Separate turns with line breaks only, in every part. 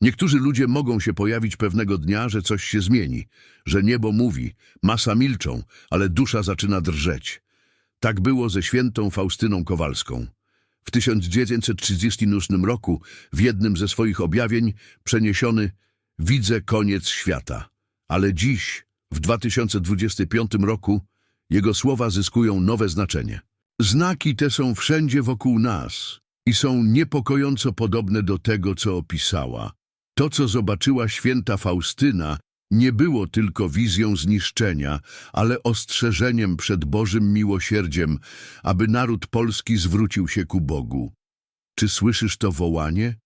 Niektórzy ludzie mogą się pojawić pewnego dnia, że coś się zmieni, że niebo mówi, masa milczą, ale dusza zaczyna drżeć. Tak było ze świętą Faustyną Kowalską. W 1938 roku w jednym ze swoich objawień przeniesiony Widzę koniec świata. Ale dziś, w 2025 roku, jego słowa zyskują nowe znaczenie. Znaki te są wszędzie wokół nas i są niepokojąco podobne do tego, co opisała. To, co zobaczyła święta Faustyna, nie było tylko wizją zniszczenia, ale ostrzeżeniem przed Bożym miłosierdziem, aby naród polski zwrócił się ku Bogu. Czy słyszysz to wołanie?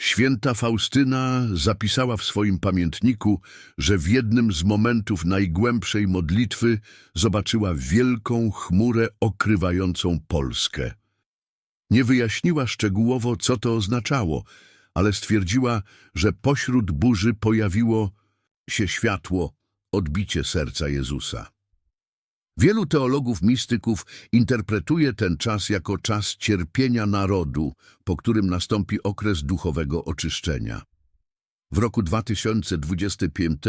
Święta Faustyna zapisała w swoim pamiętniku, że w jednym z momentów najgłębszej modlitwy zobaczyła wielką chmurę okrywającą Polskę. Nie wyjaśniła szczegółowo, co to oznaczało, ale stwierdziła, że pośród burzy pojawiło się światło, odbicie serca Jezusa. Wielu teologów mistyków interpretuje ten czas jako czas cierpienia narodu, po którym nastąpi okres duchowego oczyszczenia. W roku 2025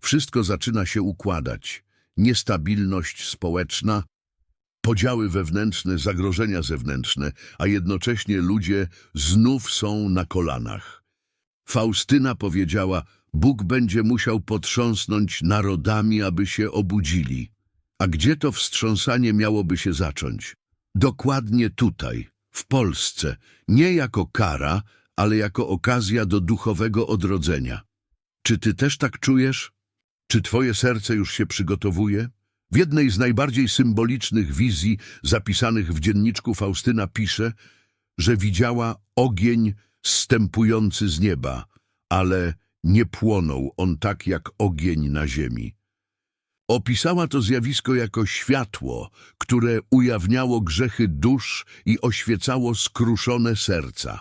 wszystko zaczyna się układać. Niestabilność społeczna, podziały wewnętrzne, zagrożenia zewnętrzne, a jednocześnie ludzie znów są na kolanach. Faustyna powiedziała, Bóg będzie musiał potrząsnąć narodami, aby się obudzili. A gdzie to wstrząsanie miałoby się zacząć? Dokładnie tutaj, w Polsce, nie jako kara, ale jako okazja do duchowego odrodzenia. Czy ty też tak czujesz? Czy twoje serce już się przygotowuje? W jednej z najbardziej symbolicznych wizji zapisanych w dzienniczku Faustyna pisze, że widziała ogień zstępujący z nieba, ale nie płonął on tak jak ogień na ziemi. Opisała to zjawisko jako światło, które ujawniało grzechy dusz i oświecało skruszone serca.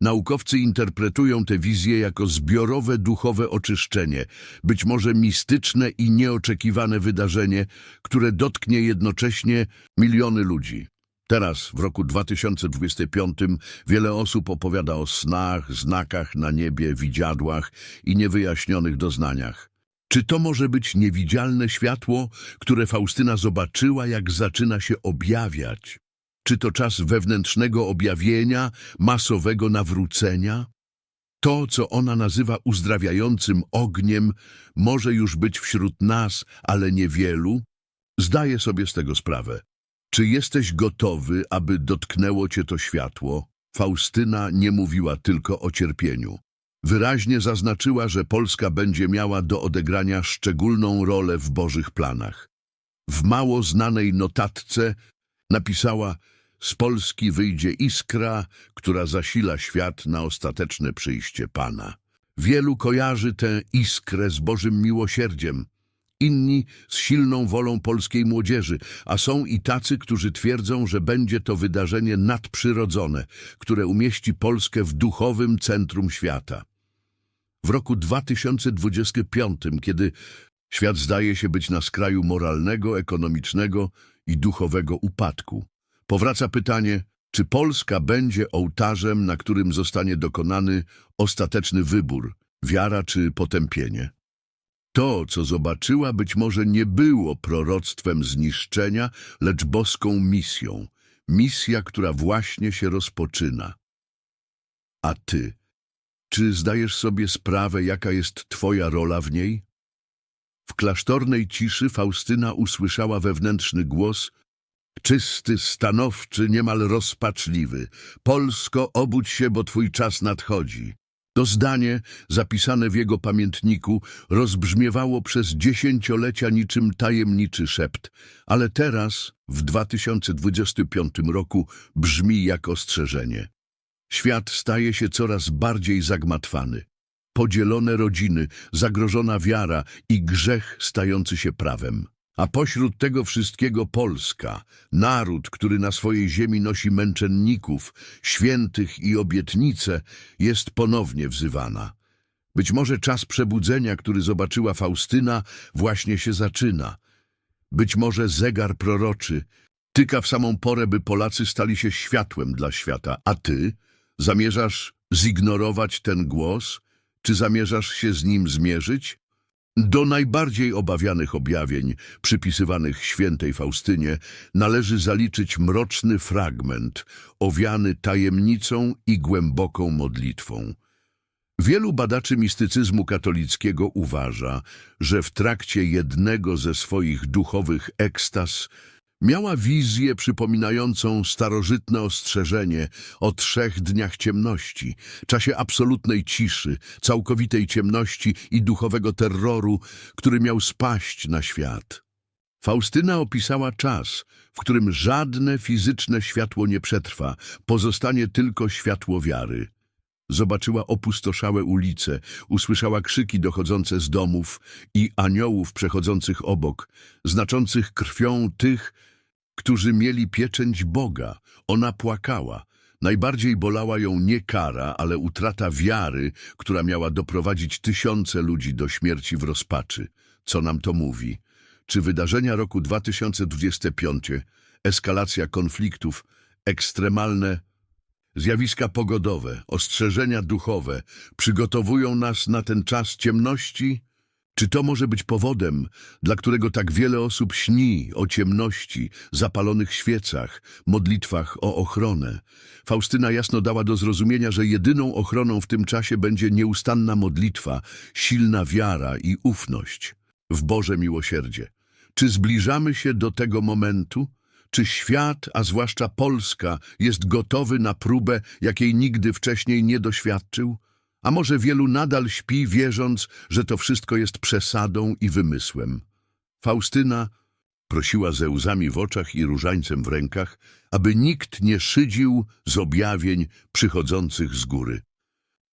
Naukowcy interpretują tę wizję jako zbiorowe duchowe oczyszczenie, być może mistyczne i nieoczekiwane wydarzenie, które dotknie jednocześnie miliony ludzi. Teraz, w roku 2025, wiele osób opowiada o snach, znakach na niebie, widziadłach i niewyjaśnionych doznaniach. Czy to może być niewidzialne światło, które Faustyna zobaczyła, jak zaczyna się objawiać? Czy to czas wewnętrznego objawienia, masowego nawrócenia? To, co ona nazywa uzdrawiającym ogniem, może już być wśród nas, ale niewielu? Zdaję sobie z tego sprawę. Czy jesteś gotowy, aby dotknęło cię to światło? Faustyna nie mówiła tylko o cierpieniu. Wyraźnie zaznaczyła, że Polska będzie miała do odegrania szczególną rolę w Bożych planach. W mało znanej notatce napisała z Polski wyjdzie iskra, która zasila świat na ostateczne przyjście Pana. Wielu kojarzy tę iskrę z Bożym miłosierdziem, inni z silną wolą polskiej młodzieży, a są i tacy, którzy twierdzą, że będzie to wydarzenie nadprzyrodzone, które umieści Polskę w duchowym centrum świata. W roku 2025, kiedy świat zdaje się być na skraju moralnego, ekonomicznego i duchowego upadku, powraca pytanie, czy Polska będzie ołtarzem, na którym zostanie dokonany ostateczny wybór, wiara czy potępienie. To, co zobaczyła, być może nie było proroctwem zniszczenia, lecz boską misją. Misja, która właśnie się rozpoczyna. A ty, czy zdajesz sobie sprawę, jaka jest twoja rola w niej? W klasztornej ciszy Faustyna usłyszała wewnętrzny głos, czysty, stanowczy, niemal rozpaczliwy. Polsko, obudź się, bo twój czas nadchodzi. To zdanie, zapisane w jego pamiętniku, rozbrzmiewało przez dziesięciolecia niczym tajemniczy szept, ale teraz, w 2025 roku, brzmi jak ostrzeżenie. Świat staje się coraz bardziej zagmatwany. Podzielone rodziny, zagrożona wiara i grzech stający się prawem. A pośród tego wszystkiego Polska, naród, który na swojej ziemi nosi męczenników, świętych i obietnice, jest ponownie wzywana. Być może czas przebudzenia, który zobaczyła Faustyna, właśnie się zaczyna. Być może zegar proroczy tyka w samą porę, by Polacy stali się światłem dla świata. A ty zamierzasz zignorować ten głos, Czy zamierzasz się z nim zmierzyć? Do najbardziej obawianych objawień przypisywanych świętej Faustynie należy zaliczyć mroczny fragment, owiany tajemnicą i głęboką modlitwą. Wielu badaczy mistycyzmu katolickiego uważa, że w trakcie jednego ze swoich duchowych ekstaz miała wizję przypominającą starożytne ostrzeżenie o trzech dniach ciemności, czasie absolutnej ciszy, całkowitej ciemności i duchowego terroru, który miał spaść na świat. Faustyna opisała czas, w którym żadne fizyczne światło nie przetrwa, pozostanie tylko światło wiary. Zobaczyła opustoszałe ulice, usłyszała krzyki dochodzące z domów i aniołów przechodzących obok, znaczących krwią tych, którzy mieli pieczęć Boga. Ona płakała. Najbardziej bolała ją nie kara, ale utrata wiary, która miała doprowadzić tysiące ludzi do śmierci w rozpaczy. Co nam to mówi? Czy wydarzenia roku 2025, eskalacja konfliktów, ekstremalne Zjawiska pogodowe, ostrzeżenia duchowe przygotowują nas na ten czas ciemności? Czy to może być powodem, dla którego tak wiele osób śni o ciemności, zapalonych świecach, modlitwach o ochronę? Faustyna jasno dała do zrozumienia, że jedyną ochroną w tym czasie będzie nieustanna modlitwa, silna wiara i ufność w Boże miłosierdzie. Czy zbliżamy się do tego momentu? Czy świat, a zwłaszcza Polska, jest gotowy na próbę, jakiej nigdy wcześniej nie doświadczył? A może wielu nadal śpi, wierząc, że to wszystko jest przesadą i wymysłem? Faustyna prosiła ze łzami w oczach i różańcem w rękach, aby nikt nie szydził z objawień przychodzących z góry.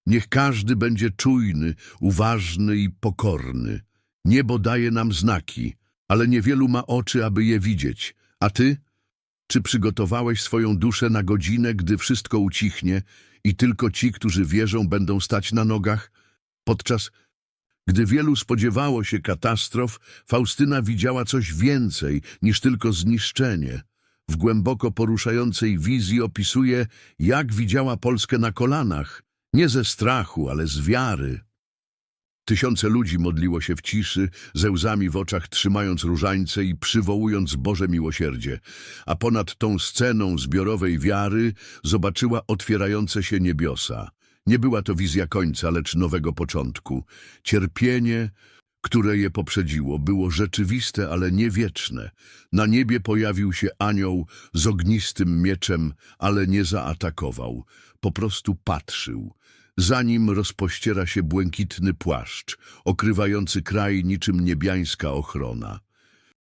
Niech każdy będzie czujny, uważny i pokorny. Niebo daje nam znaki, ale niewielu ma oczy, aby je widzieć. A ty? Czy przygotowałeś swoją duszę na godzinę, gdy wszystko ucichnie i tylko ci, którzy wierzą, będą stać na nogach? Podczas gdy wielu spodziewało się katastrof, Faustyna widziała coś więcej niż tylko zniszczenie. W głęboko poruszającej wizji opisuje, jak widziała Polskę na kolanach, nie ze strachu, ale z wiary. Tysiące ludzi modliło się w ciszy, ze łzami w oczach trzymając różańce i przywołując Boże miłosierdzie, a ponad tą sceną zbiorowej wiary zobaczyła otwierające się niebiosa. Nie była to wizja końca, lecz nowego początku. Cierpienie, które je poprzedziło, było rzeczywiste, ale nie wieczne. Na niebie pojawił się anioł z ognistym mieczem, ale nie zaatakował. Po prostu patrzył. Za nim rozpościera się błękitny płaszcz, okrywający kraj niczym niebiańska ochrona.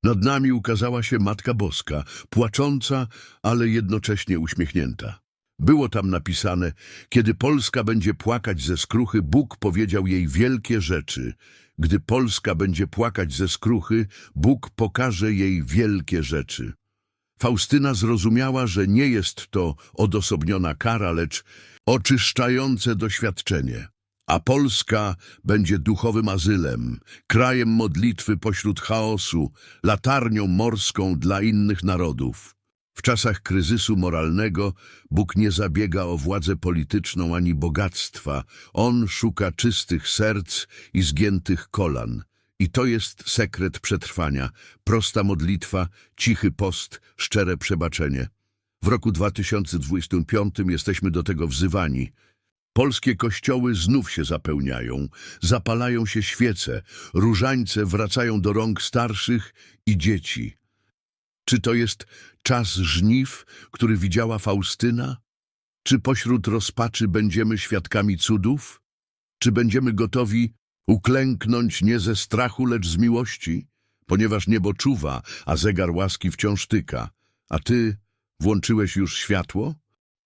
Nad nami ukazała się Matka Boska, płacząca, ale jednocześnie uśmiechnięta. Było tam napisane, kiedy Polska będzie płakać ze skruchy, Bóg powiedział jej wielkie rzeczy. Gdy Polska będzie płakać ze skruchy, Bóg pokaże jej wielkie rzeczy. Faustyna zrozumiała, że nie jest to odosobniona kara, lecz oczyszczające doświadczenie. A Polska będzie duchowym azylem, krajem modlitwy pośród chaosu, latarnią morską dla innych narodów. W czasach kryzysu moralnego Bóg nie zabiega o władzę polityczną ani bogactwa. On szuka czystych serc i zgiętych kolan. I to jest sekret przetrwania. Prosta modlitwa, cichy post, szczere przebaczenie. W roku 2025 jesteśmy do tego wzywani. Polskie kościoły znów się zapełniają, zapalają się świece, różańce wracają do rąk starszych i dzieci. Czy to jest czas żniw, który widziała Faustyna? Czy pośród rozpaczy będziemy świadkami cudów? Czy będziemy gotowi uklęknąć nie ze strachu, lecz z miłości? Ponieważ niebo czuwa, a zegar łaski wciąż tyka. A ty włączyłeś już światło?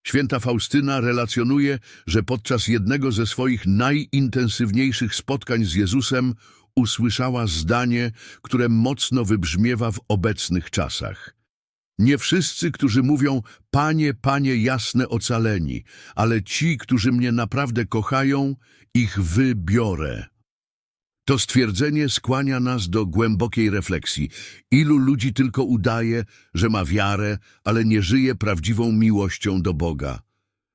Święta Faustyna relacjonuje, że podczas jednego ze swoich najintensywniejszych spotkań z Jezusem usłyszała zdanie, które mocno wybrzmiewa w obecnych czasach. Nie wszyscy, którzy mówią, Panie, Panie, jasne ocaleni, ale ci, którzy mnie naprawdę kochają, ich wybiorę. To stwierdzenie skłania nas do głębokiej refleksji. Ilu ludzi tylko udaje, że ma wiarę, ale nie żyje prawdziwą miłością do Boga.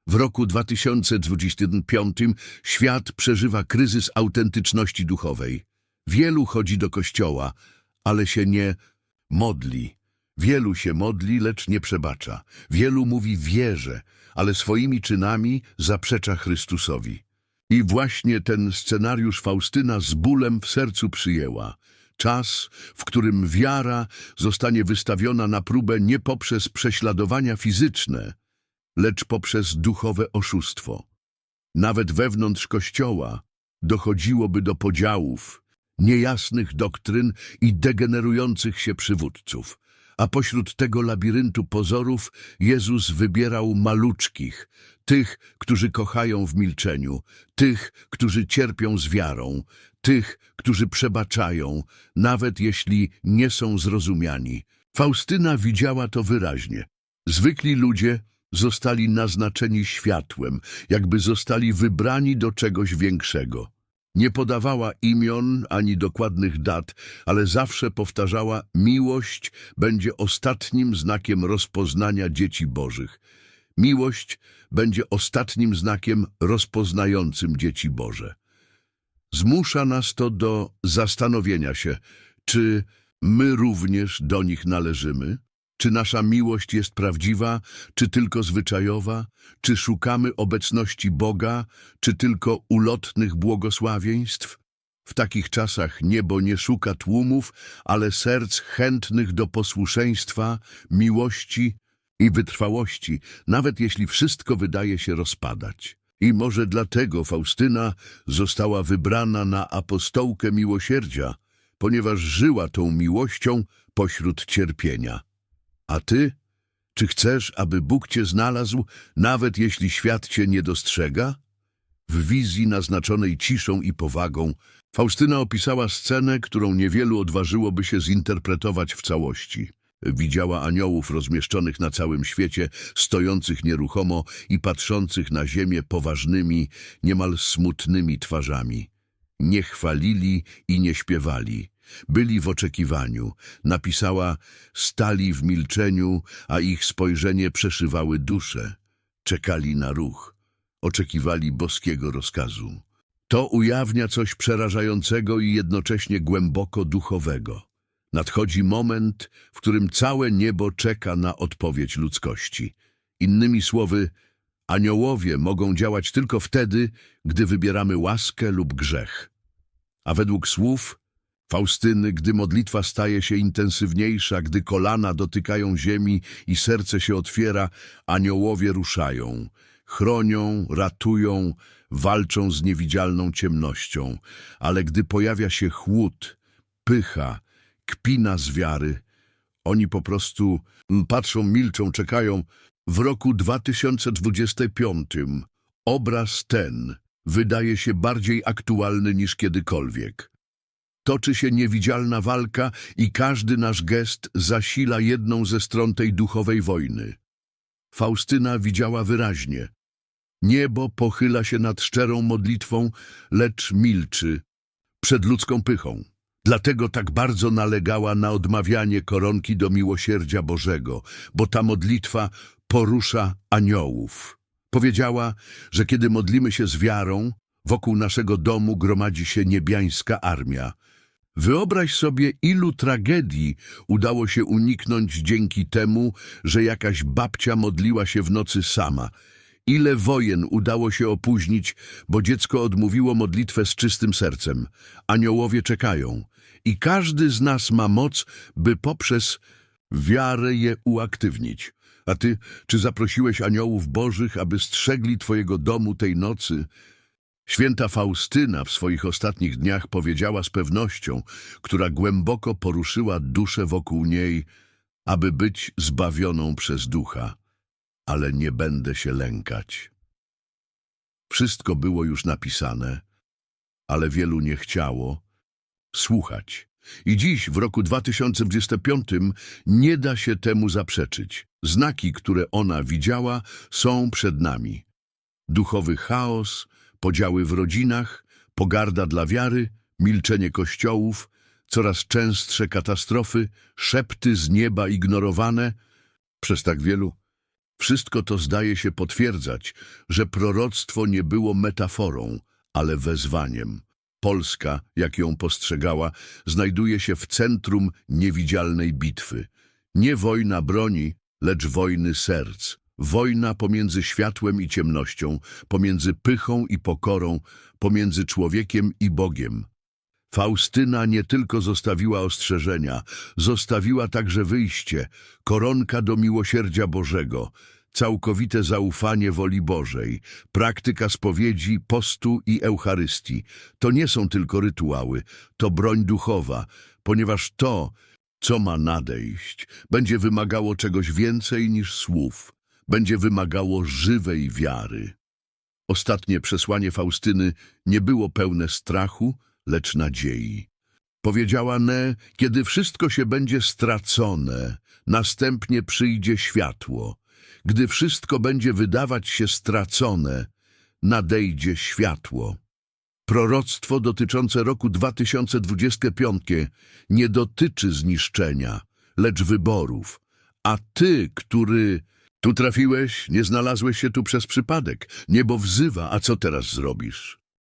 W roku 2025 świat przeżywa kryzys autentyczności duchowej. Wielu chodzi do kościoła, ale się nie modli. Wielu się modli, lecz nie przebacza. Wielu mówi wierzę, ale swoimi czynami zaprzecza Chrystusowi. I właśnie ten scenariusz Faustyna z bólem w sercu przyjęła. Czas, w którym wiara zostanie wystawiona na próbę nie poprzez prześladowania fizyczne, lecz poprzez duchowe oszustwo. Nawet wewnątrz Kościoła dochodziłoby do podziałów, niejasnych doktryn i degenerujących się przywódców. A pośród tego labiryntu pozorów Jezus wybierał maluczkich, tych, którzy kochają w milczeniu, tych, którzy cierpią z wiarą, tych, którzy przebaczają, nawet jeśli nie są zrozumiani. Faustyna widziała to wyraźnie. Zwykli ludzie zostali naznaczeni światłem, jakby zostali wybrani do czegoś większego. Nie podawała imion ani dokładnych dat, ale zawsze powtarzała: Miłość będzie ostatnim znakiem rozpoznania dzieci Bożych. Miłość będzie ostatnim znakiem rozpoznającym dzieci Boże. Zmusza nas to do zastanowienia się, czy my również do nich należymy? Czy nasza miłość jest prawdziwa, czy tylko zwyczajowa? Czy szukamy obecności Boga, czy tylko ulotnych błogosławieństw? W takich czasach niebo nie szuka tłumów, ale serc chętnych do posłuszeństwa, miłości i wytrwałości, nawet jeśli wszystko wydaje się rozpadać. I może dlatego Faustyna została wybrana na apostołkę miłosierdzia, ponieważ żyła tą miłością pośród cierpienia. A ty? Czy chcesz, aby Bóg cię znalazł, nawet jeśli świat cię nie dostrzega? W wizji naznaczonej ciszą i powagą Faustyna opisała scenę, którą niewielu odważyłoby się zinterpretować w całości. Widziała aniołów rozmieszczonych na całym świecie, stojących nieruchomo i patrzących na ziemię poważnymi, niemal smutnymi twarzami. Nie chwalili i nie śpiewali. Byli w oczekiwaniu. Napisała, stali w milczeniu, a ich spojrzenie przeszywały duszę. Czekali na ruch. Oczekiwali boskiego rozkazu. To ujawnia coś przerażającego i jednocześnie głęboko duchowego. Nadchodzi moment, w którym całe niebo czeka na odpowiedź ludzkości. Innymi słowy, aniołowie mogą działać tylko wtedy, gdy wybieramy łaskę lub grzech. A według słów Faustyny, gdy modlitwa staje się intensywniejsza, gdy kolana dotykają ziemi i serce się otwiera, aniołowie ruszają. Chronią, ratują, walczą z niewidzialną ciemnością. Ale gdy pojawia się chłód, pycha, kpina z wiary, oni po prostu patrzą, milczą, czekają. W roku 2025 obraz ten wydaje się bardziej aktualny niż kiedykolwiek. Toczy się niewidzialna walka i każdy nasz gest zasila jedną ze stron tej duchowej wojny. Faustyna widziała wyraźnie. Niebo pochyla się nad szczerą modlitwą, lecz milczy przed ludzką pychą. Dlatego tak bardzo nalegała na odmawianie koronki do miłosierdzia Bożego, bo ta modlitwa porusza aniołów. Powiedziała, że kiedy modlimy się z wiarą, wokół naszego domu gromadzi się niebiańska armia. Wyobraź sobie, ilu tragedii udało się uniknąć dzięki temu, że jakaś babcia modliła się w nocy sama. Ile wojen udało się opóźnić, bo dziecko odmówiło modlitwę z czystym sercem. Aniołowie czekają i każdy z nas ma moc, by poprzez wiarę je uaktywnić. A ty, czy zaprosiłeś aniołów bożych, aby strzegli twojego domu tej nocy? Święta Faustyna w swoich ostatnich dniach powiedziała z pewnością, która głęboko poruszyła duszę wokół niej, aby być zbawioną przez ducha, ale nie będę się lękać. Wszystko było już napisane, ale wielu nie chciało słuchać. I dziś, w roku 2025, nie da się temu zaprzeczyć. Znaki, które ona widziała, są przed nami. Duchowy chaos, podziały w rodzinach, pogarda dla wiary, milczenie kościołów, coraz częstsze katastrofy, szepty z nieba ignorowane przez tak wielu. Wszystko to zdaje się potwierdzać, że proroctwo nie było metaforą, ale wezwaniem. Polska, jak ją postrzegała, znajduje się w centrum niewidzialnej bitwy. Nie wojna broni, lecz wojny serc. Wojna pomiędzy światłem i ciemnością, pomiędzy pychą i pokorą, pomiędzy człowiekiem i Bogiem. Faustyna nie tylko zostawiła ostrzeżenia, zostawiła także wyjście, koronka do miłosierdzia Bożego, całkowite zaufanie woli Bożej, praktyka spowiedzi, postu i Eucharystii. To nie są tylko rytuały, to broń duchowa, ponieważ to, co ma nadejść, będzie wymagało czegoś więcej niż słów, będzie wymagało żywej wiary. Ostatnie przesłanie Faustyny nie było pełne strachu, lecz nadziei. Powiedziała Ne, kiedy wszystko się będzie stracone, następnie przyjdzie światło. Gdy wszystko będzie wydawać się stracone, nadejdzie światło. Proroctwo dotyczące roku 2025 nie dotyczy zniszczenia, lecz wyborów. A ty, który tu trafiłeś, nie znalazłeś się tu przez przypadek. Niebo wzywa, a co teraz zrobisz?